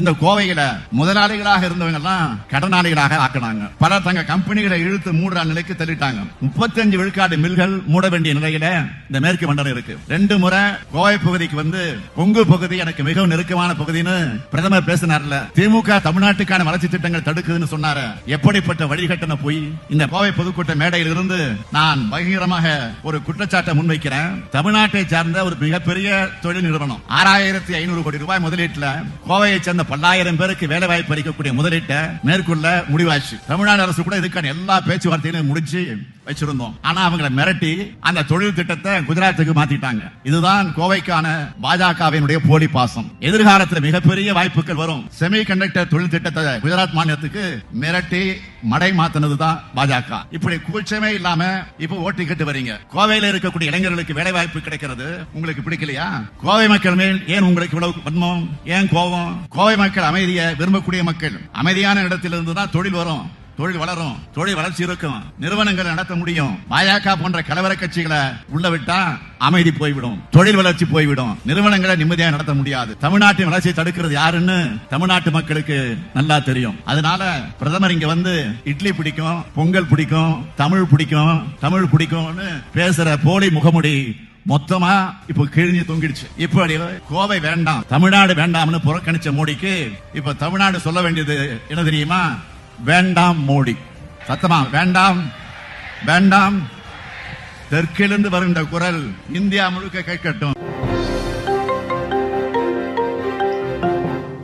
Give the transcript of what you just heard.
இந்த கோவையில முதலாளிகளாக இருந்தவங்க எல்லாம் கடனாளிகளாக ஆக்கினாங்க. பல தங்க கம்பெனிகளை இழுத்து மூடுற நிலைக்கு தள்ளிட்டாங்க. முப்பத்தஞ்சு விழுக்காடு மில்கள் மூட வேண்டிய நிலையில இந்த மேற்கு மண்டலம் இருக்கு. ரெண்டு முறை கோவை பகுதிக்கு வந்து கொங்கு பகுதி எனக்கு மிகவும் நெருக்கமான பகுதின்னு பிரதமர் பேசினார்ல. திமுக தமிழ்நாட்டுக்கான வளர்ச்சி திட்டங்கள் தடுக்குதுன்னு சொன்னாரு. எப்படிப்பட்ட வழிகட்டண போய் இந்த கோவை பொதுக்கூட்ட மேடையில் இருந்து நான் பகிரமாக ஒரு குற்றச்சாட்டை முன்வைக்கிறேன். தமிழ்நாட்டை சார்ந்த ஒரு மிகப்பெரிய தொழில் நிறுவனம் ஆறாயிரத்தி ஐநூறு கோடி ரூபாய் முதலீட்டுல கோவையை சேர்ந்த பல்லாயிரம் பேருக்கு வேலை வாய்ப்பு அளிக்கக்கூடிய முதலீட்டை மேற்கொள்ள முடிவாச்சு. தமிழ்நாடு அரசு கூட இதுக்கான எல்லா பேச்சுவார்த்தைகளையும் முடிச்சு வச்சிருந்தோம். ஆனா அவங்களை மிரட்டி அந்த தொழில் திட்டத்தை குஜராத்துக்கு மாத்திட்டாங்க. இதுதான் கோவைக்கான பாஜகவினுடைய போலி பாசம். எதிர்காலத்தில் மிகப்பெரிய வாய்ப்புகள் வரும். செமி கண்டக்டர் தொழில் திட்டத்தை குஜராத் மாநிலத்துக்கு மிரட்டி மடை மாத்தினதுதான் பாஜக. இப்படி கூச்சமே இல்லாம இப்ப ஓட்டிக்கிட்டு வரீங்க. கோவையில இருக்கக்கூடிய இளைஞர்களுக்கு வேலை வாய்ப்பு கிடைக்கிறது உங்களுக்கு பிடிக்கலையா? கோவை மக்கள் மேல் ஏன் உங்களுக்கு இவ்வளவு வன்மம்? ஏன் கோபம்? கோவை மக்கள் அமைதியை விரும்பக்கூடிய மக்கள். அமைதியான இடத்திலிருந்து தான் தொழில் வரும். தொழில் வளரும் தொழில் வளர்ச்சி இருக்கும். நிறுவனங்களை நடத்த முடியும். பாஜக போன்ற கலவர கட்சிகளை உள்ள விட்டா அமைதி போய்விடும். தொழில் வளர்ச்சி போய்விடும். நிறுவனங்களை நிம்மதியாக நடத்த முடியாது. தமிழ்நாட்டின் வளர்ச்சியை தடுக்கிறது யாருன்னு தமிழ்நாட்டு மக்களுக்கு நல்லா தெரியும். அதனால பிரதமர் இங்க வந்து இட்லி பிடிக்கும் பொங்கல் பிடிக்கும் தமிழ் பிடிக்கும் தமிழ் பிடிக்கும்னு பேசுற போலி முகமுடி மொத்தமா இப்ப கிழிஞ்சு தொங்கிடுச்சு. இப்படி கோவை வேண்டாம் தமிழ்நாடு வேண்டாம்னு புறக்கணிச்ச மோடிக்கு இப்ப தமிழ்நாடு சொல்ல வேண்டியது என்ன தெரியுமா? வேண்டாம் மோடி. சத்தமா வேண்டாம் வேண்டாம். தெற்கிலிருந்து வருகின்ற குரல் இந்தியா முழுக்க கேட்கட்டும்.